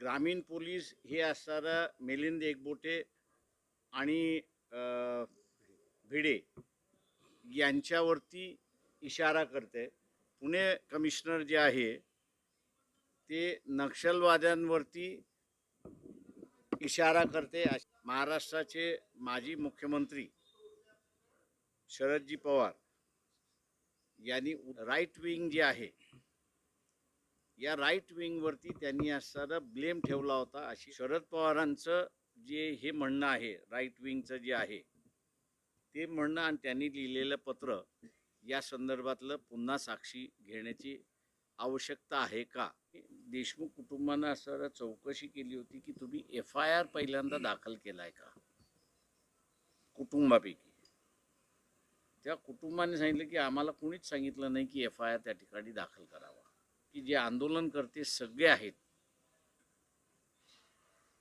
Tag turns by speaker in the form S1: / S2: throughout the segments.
S1: ग्रामीण पोलीस हे असणारं मिलिंद एकबोटे आणि भिडे यांच्यावरती इशारा करते. पुणे कमिशनर जे आहे ते नक्षलवाद्यांवरती इशारा करते. महाराष्ट्राचे माजी मुख्यमंत्री शरदजी पवार यांनी राईट विंग जे आहे या राईट विंगवरती त्यांनी असणारा ब्लेम ठेवला होता अशी शरद पवारांचं जे हे म्हणणं आहे राईट विंगचं जे आहे ते म्हणणं आणि त्यांनी लिहिलेलं पत्र या संदर्भातलं पुन्हा साक्षी घेण्याची आवश्यकता आहे का? देशमुख कुटुंबानं असं चौकशी केली होती की तुम्ही एफ आय आर पहिल्यांदा दाखल केला आहे का? कुटुंबापैकी. त्या कुटुंबाने सांगितलं की आम्हाला कुणीच सांगितलं नाही की एफ आय आर त्या ठिकाणी दाखल करावा. की जे आंदोलन करते सगळे आहेत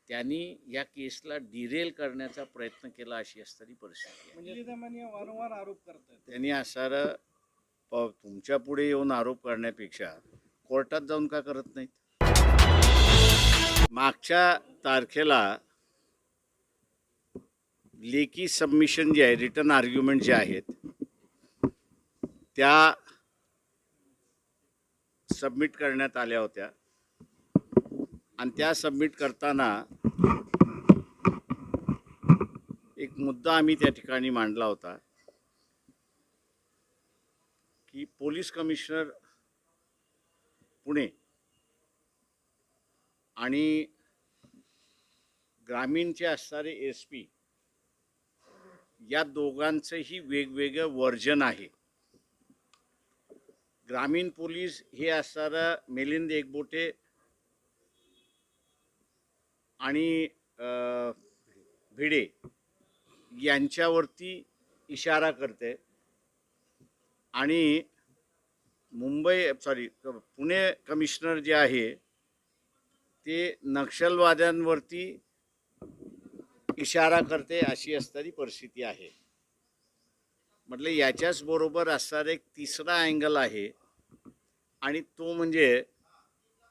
S1: त्यांनी या केसला डिरेल करण्याचा प्रयत्न केला अशी असणारी परिस्थिती
S2: म्हणजे वारंवार आरोप करतात.
S1: त्यांनी असणारं तुमच्यापुढे येऊन आरोप करण्यापेक्षा कोर्टात जाऊन का करत नाहीत? मागच्या तारखेला लेखी सबमिशन जे आहे रिटर्न आर्ग्युमेंट जे आहेत त्या सबमिट करण्यात आल्या होत्या. आणि त्या सबमिट करताना एक मुद्दा आम्ही त्या ठिकाणी मांडला होता. की पोलीस कमिशनर पुणे आणि ग्रामीणचे असणारे एस पी या दोघांचंही वेगवेगळं वर्जन आहे. ग्रामीण पोलीस हे असणारं मिलिंद एकबोटे आणि भिडे यांच्यावरती इशारा करते. आणि मुंबई सॉरी पुणे कमिशनर जे आहे ते नक्षलवाद्यांवरती इशारा करते अशी असणारी परिस्थिती आहे. म्हटलं याच्याच बरोबर असणारा एक तिसरा अँगल आहे. आणि तो म्हणजे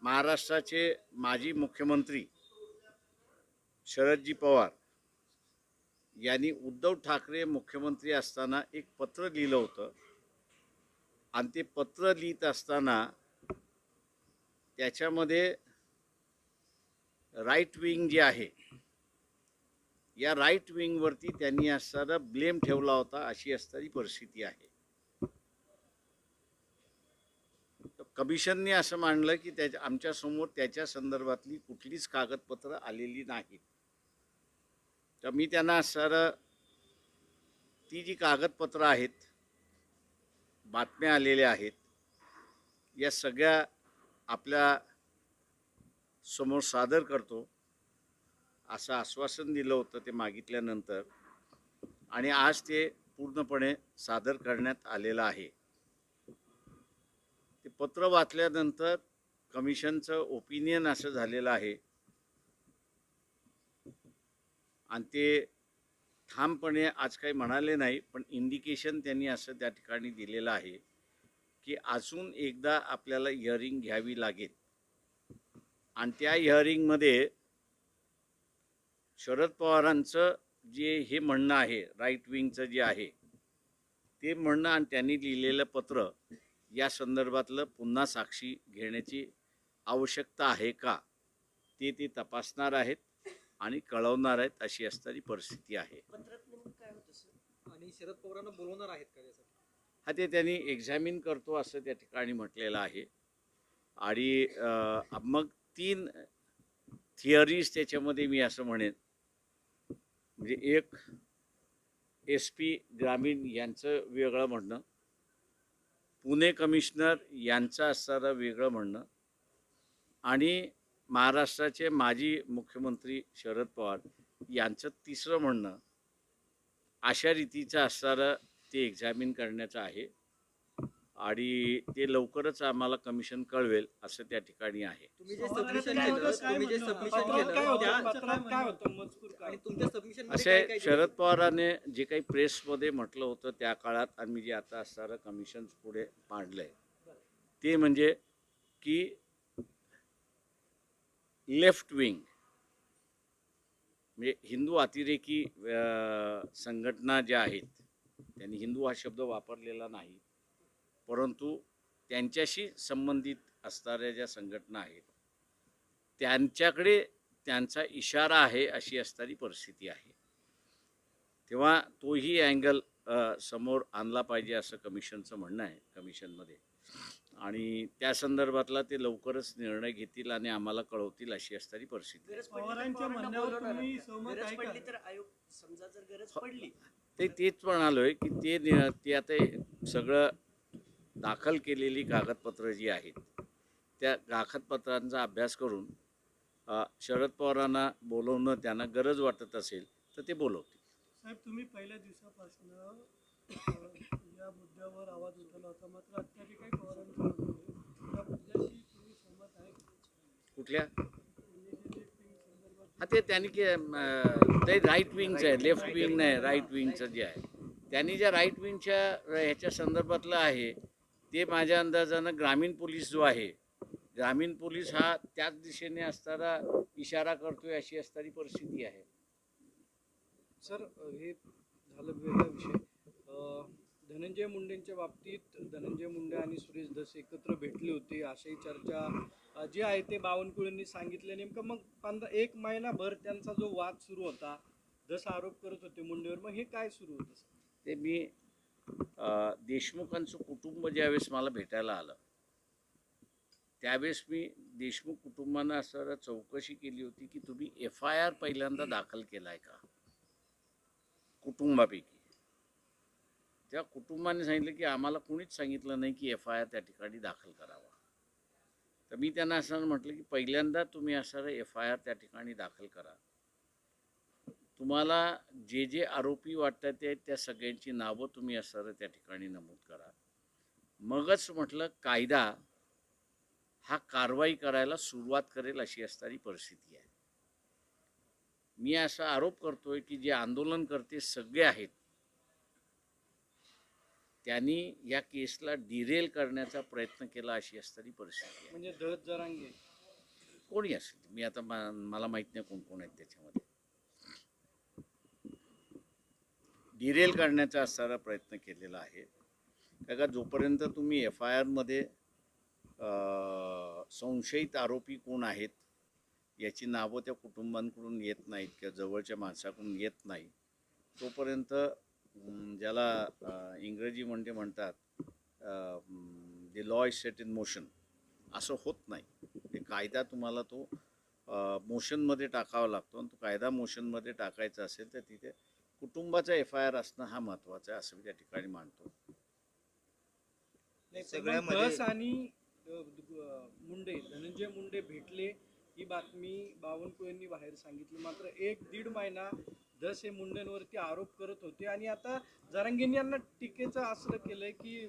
S1: महाराष्ट्राचे माजी मुख्यमंत्री शरदजी पवार यांनी उद्धव ठाकरे मुख्यमंत्री असताना एक पत्र लिहिलं होतं. आणि ते पत्र लिहित असताना त्याच्यामध्ये राईट विंग जे आहे या राईट विंगवरती त्यांनी असणारा ब्लेम ठेवला होता अशी असणारी परिस्थिती आहे. कमिशनने असं मांडलं की त्याच्या आमच्यासमोर त्याच्या संदर्भातली कुठलीच कागदपत्र आलेली नाहीत. तर मी त्यांना असणारं ती जी कागदपत्रं आहेत बातम्या आलेल्या आहेत या सगळ्या आपल्यासमोर सादर करतो. असं आश्वासन दिलं होतं ते मागितल्यानंतर. आणि आज ते पूर्णपणे सादर करण्यात आलेलं आहे. ते पत्र वाचल्यानंतर कमिशनचं ओपिनियन असं झालेलं आहे. आणि ते ठामपणे आज काही म्हणाले नाही पण इंडिकेशन त्यांनी असं त्या ठिकाणी दिलेलं आहे की अजून एकदा आपल्याला हिअरिंग घ्यावी लागेल. आणि त्या हिअरिंगमध्ये शरद पवारांचं जे हे म्हणणं आहे राईट विंगचं जे आहे ते म्हणणं आणि त्यांनी लिहिलेलं पत्र या संदर्भातलं पुन्हा साक्षी घेण्याची आवश्यकता आहे का ते ते तपासणार आहेत आणि कळवणार आहेत अशी असणारी परिस्थिती आहे.
S3: पत्रात नेमकं काय होतं सर?
S2: आणि शरद पवारांना बोलवणार आहेत का
S1: हा ते त्यांनी एक्झामिन करतो असं त्या ठिकाणी म्हटलेलं आहे. आणि मग तीन थिअरीज त्याच्यामध्ये मी असं म्हणेन. म्हणजे एक एस पी ग्रामीण यांचं वेगळं म्हणणं पुणे कमिशनर यांचं असणारं वेगळं म्हणणं आणि महाराष्ट्राचे माजी मुख्यमंत्री शरद पवार यांचं तिसरं म्हणणं अशा रीतीचं असणारं ते एक्झामिन करण्याचं आहे. आणि ते लवकरच आम्हाला कमिशन कळवेल असं त्या ठिकाणी आहे.
S2: तुम्ही जे सबमिशन केलं तुम्ही जे सबमिशन केलं त्या पत्रात काय होतं? मजकूर काय आणि तुमच्या सबमिशन
S1: असे शरद पवारांनी जे काही प्रेसमध्ये म्हटलं होतं त्या काळात आणि मी जे आता असणारं कमिशन पुढे मांडलंय ते म्हणजे की लेफ्ट विंग म्हणजे हिंदू अतिरेकी अ, संघटना ज्या आहेत त्यांनी हिंदू हा शब्द वापरलेला नाही परंतु त्यांच्याशी संबंधित असणाऱ्या ज्या संघटना आहेत त्यांच्याकडे त्यांचा इशारा आहे अशी असणारी परिस्थिती आहे. तेव्हा तोही अँगल समोर आणला पाहिजे असं कमिशनचं म्हणणं आहे कमिशनमध्ये. आणि त्या संदर्भातला ते लवकरच निर्णय घेतील आणि आम्हाला कळवतील अशी असणारी परिस्थिती
S3: पडली
S1: ते तेच म्हणालोय की ते ते आता हे सगळं दाखल केलेली कागदपत्र जी आहेत त्या कागदपत्रांचा अभ्यास करून शरद पवारांना बोलवणं त्यांना गरज वाटत असेल तर ते बोलवतील.
S4: साहेब तुम्ही पहिल्या दिवसापासून या मुद्द्यावर आवाज उठवला होता मात्र अत्याधिक काही पवारांचं?
S1: कुठल्या? हा ते त्यांनी ते राईट विंगचं आहे लेफ्ट विंग नाही राईट विंगचं जे आहे. त्यांनी ज्या राईट विंगच्या ह्याच्या संदर्भातलं आहे ते माझ्या अंदाजानं ग्रामीण पोलीस जो आहे ग्रामीण पोलीस हा त्याच दिशेने असणारा इशारा करतोय अशी असणारी परिस्थिती आहे.
S5: सर हे झालं वेगळा विषय. धनंजय मुंडेंच्या बाबतीत धनंजय मुंडे आणि सुरेश धस एकत्र भेटले होते अशाही चर्चा जी आहे ते बावनकुळेंनी सांगितले. नेमकं मग पंधरा एक महिनाभर त्यांचा जो वाद सुरू होता धस आरोप करत होते मुंडेवर मग हे काय सुरू होतं?
S1: ते मी देशमुखांचं कुटुंब ज्यावेळेस मला भेटायला आलं त्यावेळेस मी देशमुख कुटुंबानं असं चौकशी केली होती की तुम्ही एफ आय आर पहिल्यांदा दाखल केलाय का? कुटुंबापैकी. त्या कुटुंबाने सांगितलं की आम्हाला कुणीच सांगितलं नाही की एफ आय आर त्या ठिकाणी दाखल करावा. तर मी त्यांना असं म्हटलं की पहिल्यांदा तुम्ही असं एफ आय आर त्या ठिकाणी दाखल करा. तुम्हाला जे जे आरोपी वाटतात ते त्या सगळ्यांची नावं तुम्ही असं त्या ठिकाणी नमूद करा. मगच म्हटलं कायदा हा कारवाई करायला सुरुवात करेल अशी असणारी परिस्थिती आहे. मी असा आरोप करतोय की जे आंदोलनकर्ते सगळे आहेत त्यांनी या केसला डिरेल करण्याचा प्रयत्न केला अशी असणारी परिस्थिती आहे.
S5: म्हणजे
S1: कोणी असेल? मी आता मला माहीत नाही कोण कोण आहेत त्याच्यामध्ये. डिरेल करण्याचा असणारा प्रयत्न केलेला आहे. कारण का जोपर्यंत तुम्ही एफ आय आरमध्ये संशयित आरोपी कोण आहेत याची नावं त्या कुटुंबांकडून येत नाहीत किंवा जवळच्या माणसाकडून येत नाही तोपर्यंत ज्याला इंग्रजी म्हणजे म्हणतात the law is set in motion असं होत नाही. ते कायदा तुम्हाला तो मोशनमध्ये टाकावा लागतो आणि तो कायदा मोशनमध्ये टाकायचा असेल तर तिथे कुटुंबाचा एफ आय आर असणं हा महत्त्वाचा आहे असं मी त्या ठिकाणी मानतो.
S5: आणि मुंडे धनंजय मुंडे भेटले ही बातमी बावनकुळेंनी बाहेर सांगितली. मात्र एक दीड महिना धस हे मुंडेंवरती आरोप करत होते आणि आता जरांगेंनी यांना टीकेचं असं केलंय की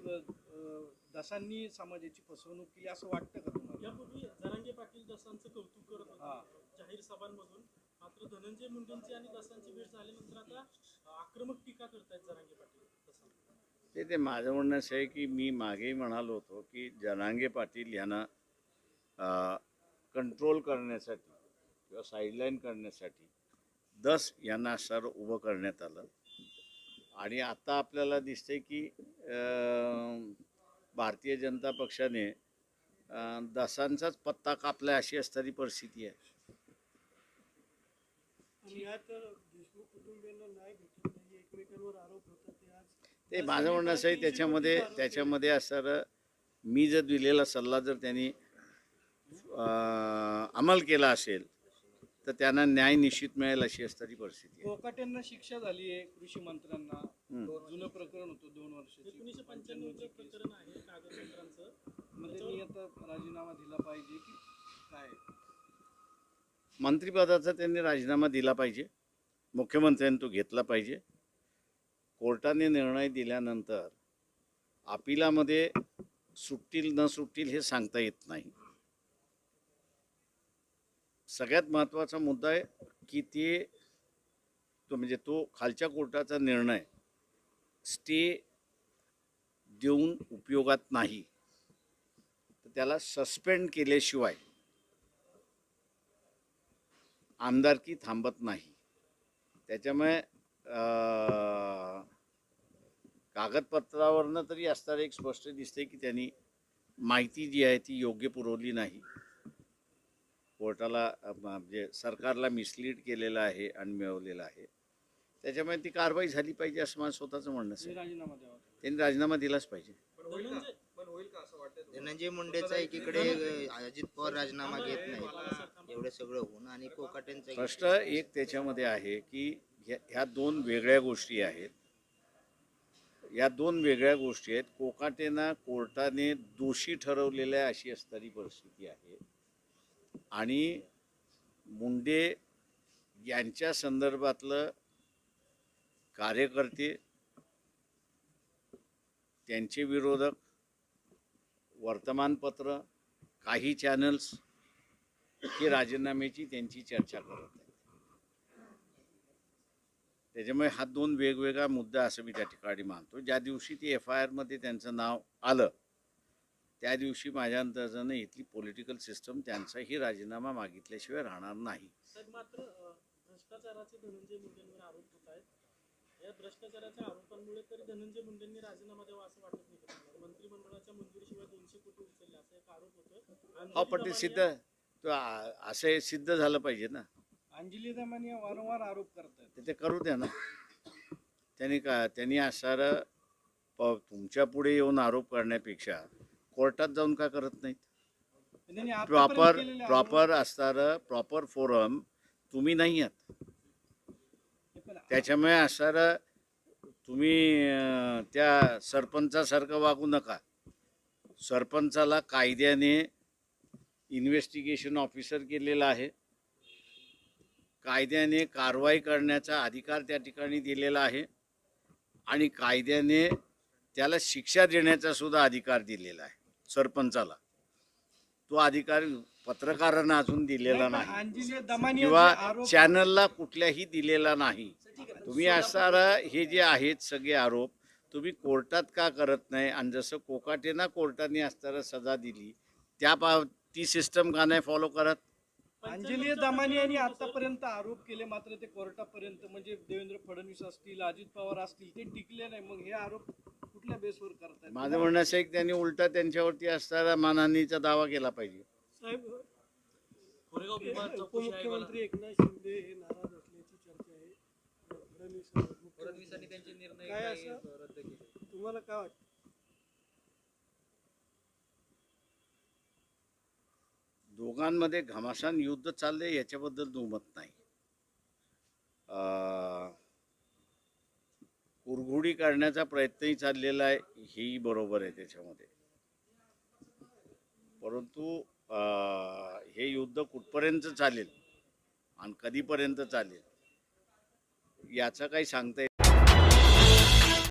S5: दसांनी समाजाची फसवणूक केली असं वाटतं का तुम्हाला?
S4: यापूर्वी जरांगे पाटील दसांचं कौतुक करत
S5: हा.
S4: होते जाहीर सभांमधून. मात्र धनंजय मुंडेंची आणि दसांची भेट झाल्यानंतर आता आक्रमक टीका करतायत जरांगे पाटील
S1: ते ते माझं म्हणणं असं आहे की मी मागेही म्हणालो होतो की जनांगे पाटील यांना कंट्रोल करण्यासाठी किंवा साईडलाईन करण्यासाठी दस यांना सर उभं करण्यात आलं. आणि आता आपल्याला दिसतंय की भारतीय जनता पक्षाने दसांचाच पत्ता कापला अशी असणारी परिस्थिती आहे
S4: आणि यात देशमुख कुटुंबियांना न्याय भेटत नाही एकमेकांवर आरोप होतात ते आज.
S1: ते माझं म्हणणं असं आहे त्याच्यामध्ये त्याच्यामध्ये असणारं मी जर दिलेला सल्ला जर त्यांनी अंमल केला असेल तर त्यांना न्याय निश्चित मिळेल अशी असणारी परिस्थिती आहे.
S5: कोकाटेंना शिक्षा झाली आहे कृषी मंत्र्यांना. जुनं प्रकरण होतं दोन वर्षाची.
S4: एकोणीसशे पंच्याण्णवचं प्रकरण आहे कागदपत्रांचं.
S5: मग त्यांनी आता राजीनामा दिला पाहिजे की काय?
S1: मंत्रिपदाचा त्यांनी राजीनामा दिला पाहिजे. मुख्यमंत्र्यांनी तो घेतला पाहिजे. कोर्टाने निर्णय दिल्यानंतर अपिलामध्ये सुटतील न सुटतील हे सांगता येत नाही. सगळ्यात महत्त्वाचा मुद्दा आहे की ते तो म्हणजे तो खालच्या कोर्टाचा निर्णय स्टे देऊन उपयोगात नाही. तर त्याला सस्पेंड केल्याशिवाय आमदारकी थांबत नाही. त्याच्यामुळे कागदपत्रावरनं तरी असताना एक स्पष्ट दिसते की त्यांनी माहिती जी आहे ती योग्य पुरवली नाही. कोर्टाला म्हणजे सरकारला मिसलीड केलेलं आहे आणि मिळवलेलं आहे. त्याच्यामुळे ती कारवाई झाली पाहिजे असं माझं स्वतःचं म्हणणं त्यांनी राजीनामा दिलाच पाहिजे.
S6: धनंजय मुंडेचा एकीकडे अजित पवार राजीनामा घेत नाही एवढं सगळं होऊन आणि कोकाटेंचा
S1: प्रश्न एक त्याच्यामध्ये आहे की ह्या ह्या दोन वेगळ्या गोष्टी आहेत. या दोन वेगळ्या गोष्टी आहेत. कोकाटेना कोर्टाने दोषी ठरवलेल्या अशी असणारी परिस्थिती आहे. आणि मुंडे यांच्या संदर्भातलं कार्यकर्ते त्यांचे विरोधक वर्तमानपत्र काही चॅनल्स हे राजीनाम्याची त्यांची चर्चा करत आहेत. त्याच्यामुळे हा दोन वेगवेगळा मुद्दा असं मी त्या ठिकाणी मानतो. ज्या दिवशी ती एफ आय आरमध्ये त्यांचं नाव आलं त्या दिवशी माझ्या अंदाजानं इथली पॉलिटिकल सिस्टम त्यांचाही राजीनामा मागितल्याशिवाय राहणार नाही.
S7: या भ्ष्टाचाराच्या आरोपांमुळे तरी धनंजय मुंडेंनी राजीनामा द्यावा असं वाटत नाही? मंत्रिमंडळाच्या मंजुरीशिवाय दोनशे कोटी उचलले असा एक आरोप होतोय.
S1: हो पण ते सिद्ध असं हे सिद्ध झालं पाहिजे ना.
S5: अंजली दमानी वारंवार आरोप करतात.
S1: ते करू द्या ना. त्यांनी का त्यांनी असणारं तुमच्यापुढे येऊन आरोप करण्यापेक्षा कोर्टात जाऊन का करत नाहीत? प्रॉपर प्रॉपर असणारं प्रॉपर फोरम तुम्ही नाही आहात. त्याच्यामुळे असणारं तुम्ही त्या सरपंचासारखं वागू नका. सरपंचाला कायद्याने इन्व्हेस्टिगेशन ऑफिसर केलेला आहे. कायद्याने कारवाई करण्याचा अधिकार त्या ठिकाणी दिलेला आहे. आणि कायद्याने त्याला शिक्षा देण्याचा सुद्धा अधिकार दिलेला आहे सरपंचाला. तो अधिकार पत्रकारांना अजून दिलेला
S5: नाही,
S1: किंवा चॅनलला कुठल्याही दिलेला नाही. तुम्ही असणारा हे जे आहेत सगळे आरोप तुम्ही कोर्टात का करत नाही? आणि जसं कोकाटेना कोर्टाने असताना सजा दिली त्या पा ती सिस्टम का नाही फॉलो करत?
S5: अंजली दमानी यांनी आतापर्यंत आरोप केले मात्र ते कोर्टापर्यंत म्हणजे देवेंद्र फडणवीस असतील अजित पवार असतील ते टिकले नाही. मग हे आरोप कुठल्या बेसवर करतात
S1: माझं म्हणणं असं आहे की त्यांनी उलटा त्यांच्यावरती असणारा मानहानीचा दावा केला पाहिजे.
S4: साहेब
S7: कोरेगाव
S4: उपमुख्यमंत्री एकनाथ शिंदे हे नाराज असल्याची चर्चा आहे. फडणवीस
S2: फडणवीसांनी त्यांचे निर्णय
S4: काय असं?
S2: रद्द केले?
S4: तुम्हाला काय वाटतं?
S1: दोघांमध्ये घमासान युद्ध चाललंय याच्याबद्दल दुमत नाही. अं, कुरघोडी करण्याचा प्रयत्नही चाललेला आहे हेही बरोबर आहे त्याच्यामध्ये. परंतु हे युद्ध कुठपर्यंत चालेल? आणि कधीपर्यंत चालेल? याचं काही सांगता